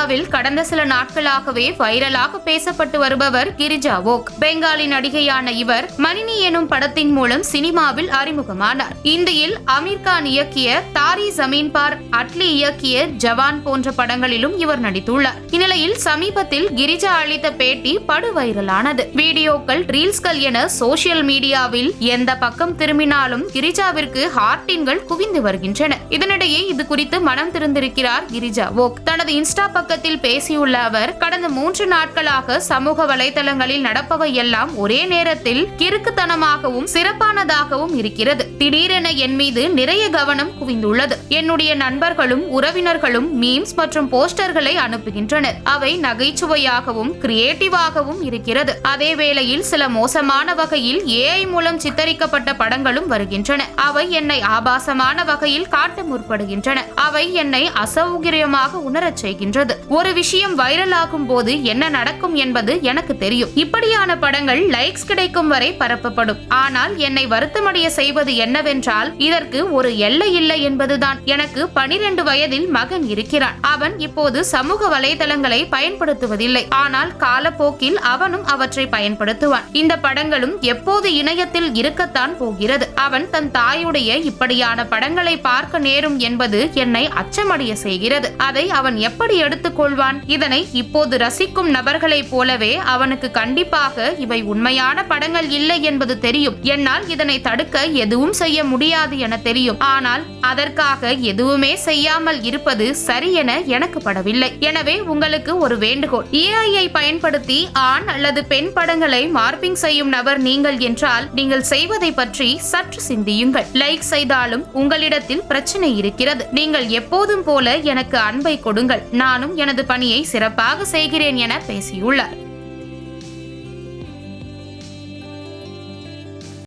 இந்தியாவில் கடந்த சில நாட்களாகவே வைரலாக பேசப்பட்டு வருபவர் கிரிஜா ஓக். பெங்காலி நடிகையான இவர் மணினி எனும் படத்தின் மூலம் சினிமாவில் அறிமுகமானார். இந்தியில் அமீர் கான் இயக்கிய தாரி ஜமீன் பார் அட்லி இயக்கிய ஜவான் போன்ற படங்களிலும் இவர் நடித்துள்ளார். இந்நிலையில் சமீபத்தில் கிரிஜா அளித்த பேட்டி படு வைரலானது. வீடியோக்கள் ரீல்ஸ்கள் என சோசியல் மீடியாவில் எந்த பக்கம் திரும்பினாலும் கிரிஜாவிற்கு ஹார்டின்கள் குவிந்து வருகின்றன. இதனிடையே இது குறித்து மனம் திறந்திருக்கிறார் கிரிஜா ஓக். தனது இன்ஸ்டா பக்கத்தில் பேசியுள்ள அவர் கடந்த மூன்று நாட்களாக சமூக வலைதளங்களில் நடப்பவை எல்லாம் ஒரே நேரத்தில் கிறுக்குத்தனமாகவும் சிறப்பானதாகவும் இருக்கிறது. திடீரென என் மீது நிறைய கவனம் குவிந்துள்ளது. என்னுடைய நண்பர்களும் உறவினர்களும் மீம்ஸ் மற்றும் போஸ்டர்களை அனுப்புகின்றனர். அவை நகைச்சுவையாகவும் கிரியேட்டிவாகவும் இருக்கிறது. அதே வேளையில் சில மோசமான வகையில் ஏஐ மூலம் சித்தரிக்கப்பட்ட படங்களும் வருகின்றன. அவை என்னை ஆபாசமான வகையில் காட்ட முற்படுகின்றன. அவை என்னை அசௌகரியமாக உணரச் செய்கின்றது. ஒரு விஷயம் வைரல் ஆகும் போது என்ன நடக்கும் என்பது எனக்கு தெரியும். இப்படியான படங்கள் லைக்ஸ் கிடைக்கும் வரை பரப்பப்படும். ஆனால் என்னை வருத்தமடைய செய்வது என்னவென்றால் இதற்கு ஒரு எல்லை இல்லை என்பதுதான். எனக்கு பனிரெண்டு வயதில் மகன் இருக்கிறான். அவன் இப்போது சமூக வலைதளங்களை பயன்படுத்துவதில்லை. ஆனால் காலப்போக்கில் அவனும் அவற்றை பயன்படுத்துவான். இந்த படங்களும் எப்போது இணையத்தில் இருக்கத்தான் போகிறது. அவன் தன் தாயுடைய இப்படியான படங்களை பார்க்க நேரும் என்பது என்னை அச்சமடைய செய்கிறது. அதை அவன் எப்படி எடுத்து கொள்வான் இதனை இப்போது ரசிக்கும் நபர்களைப் போலவே அவனுக்கு கண்டிப்பாக இவை உண்மையான படங்கள் இல்லை என்பது தெரியும். என்னால் இதனை தடுக்க எதுவும் செய்ய முடியாது என தெரியும். ஆனால் அதற்காக எதுவுமே செய்யாமல் இருப்பது சரி என எனக்கு படவில்லை. எனவே உங்களுக்கு ஒரு வேண்டுகோள். ஏஐயை பயன்படுத்தி ஆண் அல்லது பெண் படங்களை மார்பிங் செய்யும் நபர் நீங்கள் என்றால் நீங்கள் செய்வதை பற்றி சற்று சிந்தியுங்கள். லைக் செய்தாலும் உங்களிடத்தில் பிரச்சனை இருக்கிறது. நீங்கள் எப்போதும் போல எனக்கு அன்பை கொடுங்கள். நானும் எனது பணியை சிறப்பாக செய்கிறேன் என பேசியுள்ளார்.